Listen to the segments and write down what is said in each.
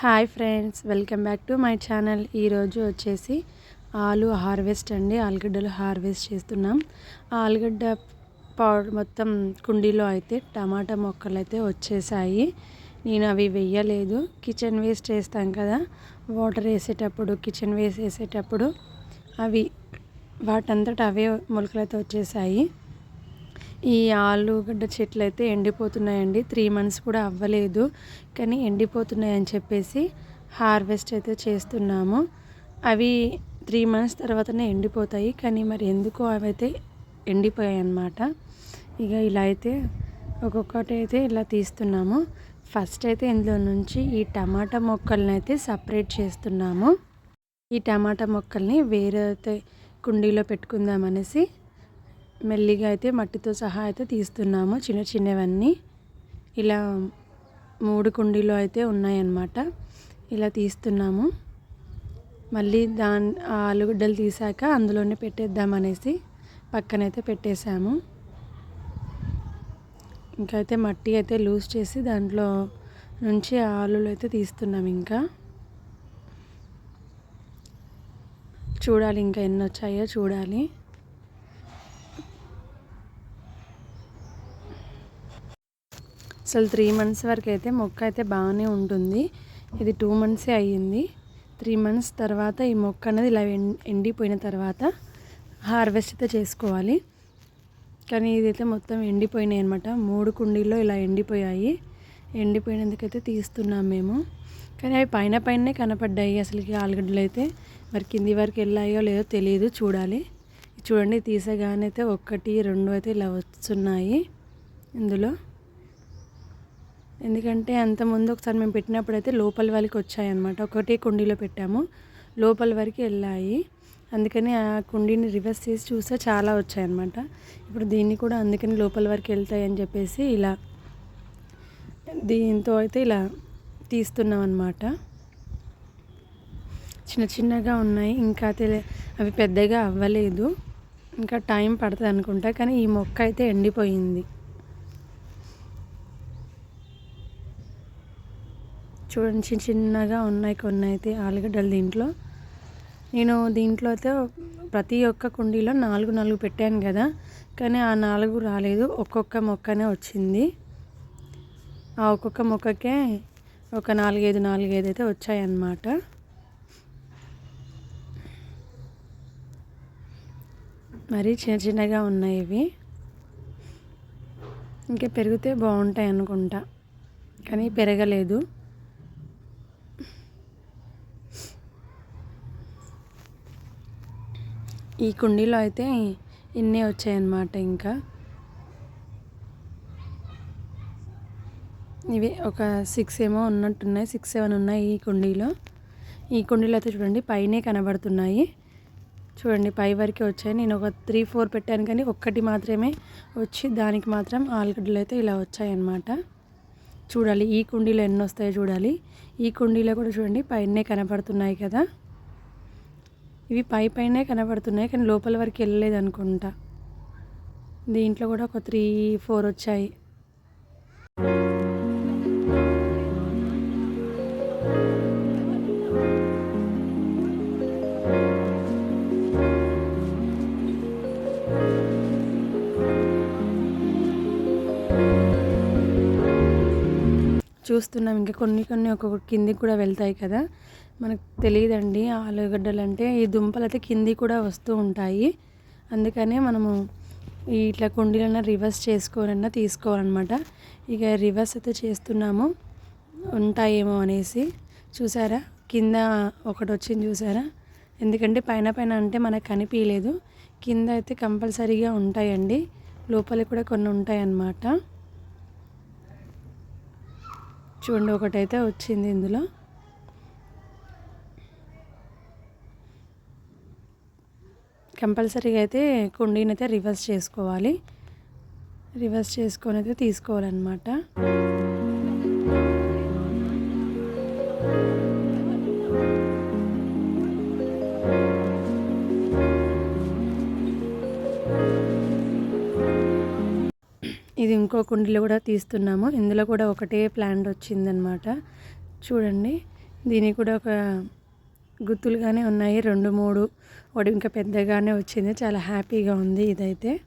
Hi friends welcome back to my channel. ఈరోజు వచ్చేసి ఆలు హార్వెస్ట్ అండి. ఆలుగడ్డలు హార్వెస్ట్ చేస్తున్నాం. ఆలుగడ్డ పౌడర్ మొత్తం కుండీలో అయితే టమాటా మొక్కలు అయితే వచ్చేసాయి. నేను అవి వెయ్యలేదు కిచెన్ వేస్ట్ వేస్తాం కదా. వాటర్ వేసేటప్పుడు కిచెన్ వేస్ట్ వేసేటప్పుడు అవి వాటంతట అవే మొలకలతో వచ్చేసాయి. ఈ ఆలుగడ్డ చెట్లు అయితే ఎండిపోతున్నాయండి. త్రీ మంత్స్ కూడా అవ్వలేదు. కానీ ఎండిపోతున్నాయని చెప్పేసి హార్వెస్ట్ అయితే చేస్తున్నాము. అవి త్రీ మంత్స్ తర్వాతనే ఎండిపోతాయి. కానీ మరి ఎందుకో అవి అయితే ఎండిపోయాయి అన్నమాట ఇక ఇలా అయితే ఒక్కొక్కటి అయితే ఇలా తీస్తున్నాము. ఫస్ట్ అయితే ఇందులో నుంచి ఈ టమాటా మొక్కల్ని అయితే సపరేట్ చేస్తున్నాము. ఈ టమాటా మొక్కల్ని వేరే అయితే కుండీలో పెట్టుకుందామనేసి మెల్లిగా అయితే మట్టితో సహా అయితే తీస్తున్నాము. చిన్న చిన్నవన్నీ. ఇలా మూడు కుండీలు అయితే ఉన్నాయన్నమాట. ఇలా తీస్తున్నాము. మళ్ళీ దాని ఆలుగడ్డలు తీసాక అందులోనే పెట్టేద్దామనేసి పక్కనైతే పెట్టేశాము. ఇంకా అయితే మట్టి అయితే లూజ్ చేసి దాంట్లో నుంచి ఆలులు అయితే తీస్తున్నాం ఇంకా. చూడాలి ఇంకా ఎన్ని వచ్చాయో చూడాలి. అసలు త్రీ మంత్స్ వరకు అయితే మొక్క అయితే బాగానే ఉంటుంది. ఇది టూ మంత్సే అయ్యింది. త్రీ మంత్స్ తర్వాత ఈ మొక్క అనేది ఇలా ఎండిపోయిన తర్వాత హార్వెస్ట్ అయితే చేసుకోవాలి. కానీ ఇదైతే మొత్తం ఎండిపోయినాయి అనమాట మూడు కుండీల్లో ఇలా ఎండిపోయాయి. ఎండిపోయినందుకైతే తీస్తున్నాం మేము. కానీ అవి పైన పైనే కనపడ్డాయి అసలుకి ఆలుగడ్డలు అయితే. మరి కింది వరకు వెళ్ళాయో లేదో తెలియదు చూడాలి. చూడండి తీసేగానైతే అయితే రెండు అయితే ఇలా వస్తున్నాయి. ఇందులో ఎందుకంటే అంతకుముందు ఒకసారి మేము పెట్టినప్పుడు అయితే లోపల వరకు వచ్చాయన్నమాట. ఒకటే కుండీలో పెట్టాము. లోపల వరకు వెళ్ళాయి. అందుకని ఆ కుండీని రివర్స్ చేసి చూస్తే చాలా వచ్చాయన్నమాట. ఇప్పుడు దీన్ని కూడా అందుకని లోపల వరకు వెళ్తాయి అని చెప్పేసి ఇలా దీంతో అయితే ఇలా తీస్తున్నాం అనమాట చిన్న చిన్నగా ఉన్నాయి. ఇంకా అయితే అవి పెద్దగా అవ్వలేదు. ఇంకా టైం పడుతుంది అనుకుంటా. కానీ ఈ మొక్క అయితే ఎండిపోయింది. చూడండి చిన్న చిన్నగా ఉన్నాయి కొన్ని అయితే ఆలుగడ్డలు దీంట్లో. నేను దీంట్లో అయితే ప్రతి ఒక్క కుండీలో నాలుగు నాలుగు పెట్టాను కదా కానీ ఆ నాలుగు రాలేదు. ఒక్కొక్క మొక్కనే వచ్చింది. ఆ ఒక్కొక్క మొక్కకే ఒక నాలుగైదు నాలుగైదు అయితే వచ్చాయన్నమాట. మరి చిన్న చిన్నగా ఉన్నాయి ఇవి. ఇంకా పెరిగితే బాగుంటాయి అనుకుంటా కానీ పెరగలేదు. ఈ కుండీలో అయితే ఇన్నే వచ్చాయన్నమాట ఇంకా. ఇవి ఒక సిక్స్ ఏమో ఉన్నట్టున్నాయి సిక్స్ సెవెన్ ఉన్నాయి ఈ కుండీలో. ఈ కుండీలో అయితే చూడండి పైనే కనబడుతున్నాయి. చూడండి పై వరకే వచ్చాయి. నేను ఒక త్రీ ఫోర్ పెట్టాను కానీ ఒక్కటి మాత్రమే వచ్చి దానికి మాత్రం ఆలుగడ్డలు అయితే ఇలా వచ్చాయన్నమాట. చూడాలి ఈ కుండీలో ఎన్ని వస్తాయో చూడాలి. ఈ కుండీలో కూడా చూడండి పైనే కనపడుతున్నాయి కదా. ఇవి పై పైనే కనబడుతున్నాయి కానీ లోపల వరకు వెళ్ళలేదు అనుకుంటా. దీంట్లో కూడా ఒక త్రీ ఫోర్ వచ్చాయి. చూస్తున్నాం ఇంకా కొన్ని కొన్ని ఒక్కొక్క కిందికి కూడా వెళ్తాయి కదా. మనకు తెలియదండి. ఆలుగడ్డలు అంటే ఈ దుంపలు అయితే కింది కూడా వస్తూ ఉంటాయి. అందుకనే మనము ఇట్లా కుండీలన్నా రివర్స్ చేసుకోవాలన్నా తీసుకోవాలన్నమాట. ఇక రివర్స్ అయితే చేస్తున్నాము. ఉంటాయేమో అనేసి. చూసారా? కింద ఒకటి వచ్చింది చూసారా? ఎందుకంటే పైన పైన అంటే మనకు కనిపించలేదు కింద అయితే కంపల్సరీగా ఉంటాయండి. లోపల కూడా కొన్ని ఉంటాయన్నమాట. చూడండి ఒకటైతే వచ్చింది ఇందులో. కంపల్సరీగా అయితే కుండీని అయితే రివర్స్ చేసుకోవాలి. రివర్స్ చేసుకొని అయితే తీసుకోవాలన్నమాట. ఇది ఇంకో కుండీలో కూడా తీస్తున్నాము. ఇందులో కూడా ఒకటే ప్లాంట్ వచ్చిందనమాట చూడండి. దీనికి కూడా ఒక గుత్తులుగానే ఉన్నాయి. రెండు మూడు. ఒకటి ఇంకా పెద్దగానే వచ్చింది. చాలా హ్యాపీగా ఉంది ఇదైతే.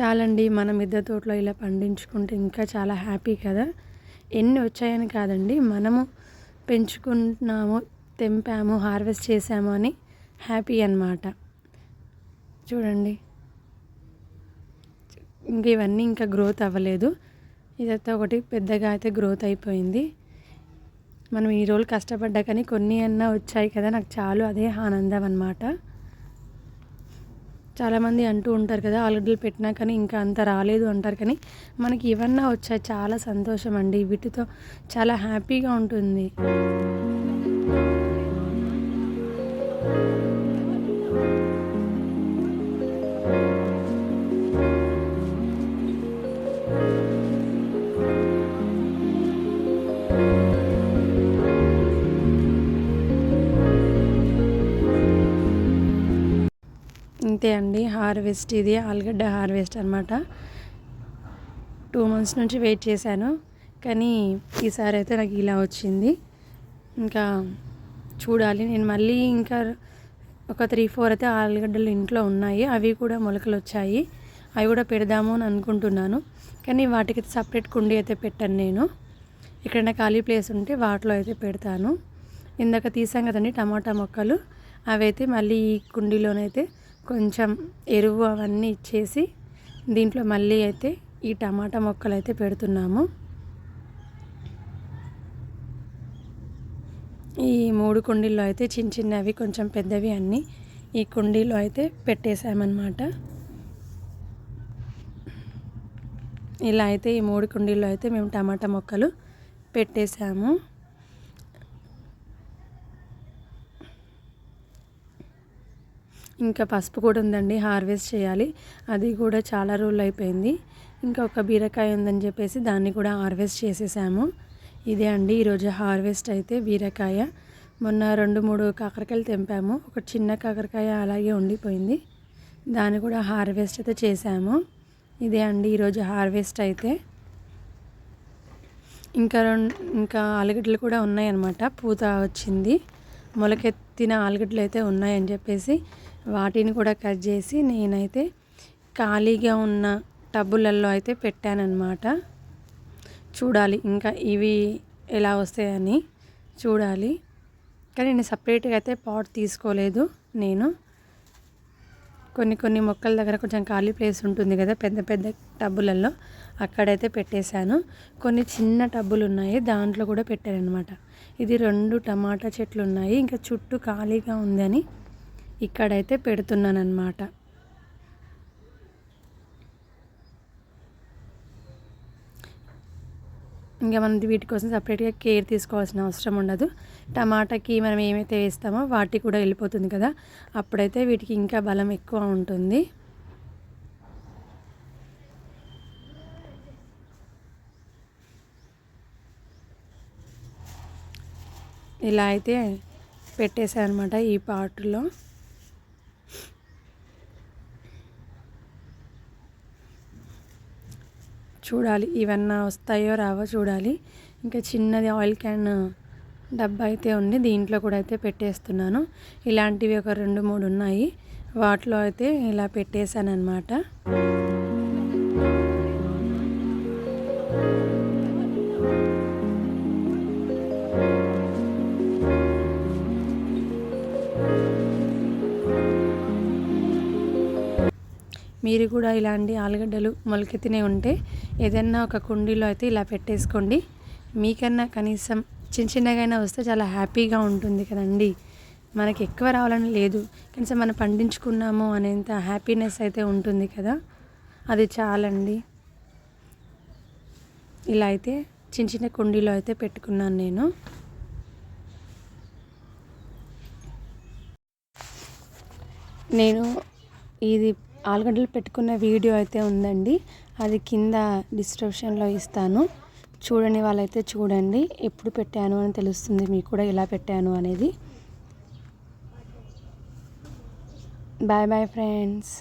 చాలండి మన మిద్దె తోటలో ఇలా పండించుకుంటే ఇంకా చాలా హ్యాపీ కదా. ఎన్ని వచ్చాయని కాదండి. మనము పెంచుకుంటున్నాము తెంపాము హార్వెస్ట్ చేసాము అని హ్యాపీ అన్నమాట. చూడండి. ఇంక ఇవన్నీ ఇంకా గ్రోత్ అవ్వలేదు. ఇదైతే ఒకటి పెద్దగా అయితే గ్రోత్ అయిపోయింది. మనం ఈ రోజులు కష్టపడ్డా కానీ కొన్ని అన్నా వచ్చాయి కదా నాకు చాలు అదే ఆనందం అనమాట చాలామంది అంటూ ఉంటారు కదా ఆలుగడ్డలు పెట్టినా కానీ ఇంకా అంత రాలేదు అంటారు కానీ మనకి ఇవన్నా వచ్చాయి చాలా సంతోషం అండి. వీటితో చాలా హ్యాపీగా ఉంటుంది. అంతే అండి. హార్వెస్ట్ ఇది ఆలుగడ్డ హార్వెస్ట్ అనమాట టూ మంత్స్ నుంచి వెయిట్ చేశాను. కానీ ఈసారి అయితే నాకు ఇలా వచ్చింది. ఇంకా చూడాలి. నేను మళ్ళీ ఇంకా ఒక త్రీ ఫోర్ అయితే ఆలుగడ్డలు ఇంట్లో ఉన్నాయి. అవి కూడా మొలకలు వచ్చాయి. అవి కూడా పెడదాము అని అనుకుంటున్నాను. కానీ వాటికి సపరేట్ కుండీ అయితే పెట్టాను నేను. ఎక్కడైనా ఖాళీ ప్లేస్ ఉంటే వాటిలో అయితే పెడతాను. ఇందాక తీసాం కదండి టమాటా మొక్కలు. అవైతే మళ్ళీ ఈ కుండీలోనైతే కొంచెం ఎరువు అవన్నీ ఇచ్చేసి దీంట్లో మళ్ళీ అయితే ఈ టమాటా మొక్కలు అయితే పెడుతున్నాము. ఈ మూడు కుండీల్లో అయితే చిన్న చిన్నవి కొంచెం పెద్దవి అన్నీ ఈ కుండీలో అయితే పెట్టేశామన్నమాట. ఇలా అయితే ఈ మూడు కుండీల్లో అయితే మేము టమాటా మొక్కలు పెట్టేశాము. ఇంకా పసుపు కూడా ఉందండి హార్వెస్ట్ చేయాలి. అది కూడా చాలా రోజులు అయిపోయింది. ఇంకా ఒక బీరకాయ ఉందని చెప్పేసి దాన్ని కూడా హార్వెస్ట్ చేసేసాము. ఇదే అండి ఈరోజు హార్వెస్ట్ అయితే బీరకాయ. మొన్న రెండు మూడు కాకరకాయలు తెంపాము. ఒక చిన్న కాకరకాయ అలాగే ఉండిపోయింది. దాన్ని కూడా హార్వెస్ట్ అయితే చేసాము. ఇదే అండి ఈరోజు హార్వెస్ట్ అయితే. ఇంకా రెండు ఇంకా ఆలుగడ్డలు కూడా ఉన్నాయన్నమాట. పూత వచ్చింది. మొలకెత్తిన ఆలుగడ్డలు అయితే ఉన్నాయని చెప్పేసి వాటిని కూడా కట్ చేసి నేనైతే ఖాళీగా ఉన్న టబ్బులలో అయితే పెట్టానన్నమాట. చూడాలి ఇంకా ఇవి ఎలా వస్తాయని చూడాలి. కానీ నేను సపరేట్గా అయితే పాట్ తీసుకోలేదు నేను. కొన్ని కొన్ని మొక్కల దగ్గర కొంచెం ఖాళీ ప్లేస్ ఉంటుంది కదా పెద్ద పెద్ద టబ్బులలో అక్కడైతే పెట్టేశాను. కొన్ని చిన్న టబ్బులు ఉన్నాయి దాంట్లో కూడా పెట్టాను అనమాట ఇది రెండు టమాటా చెట్లు ఉన్నాయి ఇంకా చుట్టూ ఖాళీగా ఉందని ఇక్కడైతే పెడుతున్నాను ఇంకా మనం వీటి కోసం సపరేట్గా కేర్ తీసుకోవాల్సిన అవసరం ఉండదు. టమాటాకి మనం ఏమైతే వేస్తామో వాటికి కూడా వెళ్ళిపోతుంది కదా. అప్పుడైతే వీటికి ఇంకా బలం ఎక్కువ ఉంటుంది. ఇలా అయితే పెట్టేశాను అనమాట ఈ పాటులో చూడాలి. ఇవన్నా వస్తాయో రావో చూడాలి. ఇంకా చిన్నది ఆయిల్ క్యాన్ డబ్బా అయితే ఉంది. దీంట్లో కూడా అయితే పెట్టేస్తున్నాను. ఇలాంటివి ఒక రెండు మూడు ఉన్నాయి. వాటిలో అయితే ఇలా పెట్టేశాను అనమాట మీరు కూడా ఇలాంటి ఆలుగడ్డలు మొలకెత్తినే ఉంటే ఏదైనా ఒక కుండీలో అయితే ఇలా పెట్టేసుకోండి. మీకన్నా కనీసం చిన్న చిన్నగైనా వస్తే చాలా హ్యాపీగా ఉంటుంది కదండి. మనకి ఎక్కువ రావాలని లేదు. కనీసం మనం పండించుకున్నాము అనేంత హ్యాపీనెస్ అయితే ఉంటుంది కదా. అది చాలండి. ఇలా అయితే చిన్న చిన్న కుండీలో అయితే పెట్టుకున్నాను నేను. నేను ఇది ఆలుగడ్డలు పెట్టుకున్న వీడియో అయితే ఉందండి. అది కింద డిస్క్రిప్షన్లో ఇస్తాను. చూడని వాళ్ళైతే చూడండి. ఎప్పుడు పెట్టాను అని తెలుస్తుంది. మీకు కూడా ఇలా పెట్టాను అనేది. Bye bye friends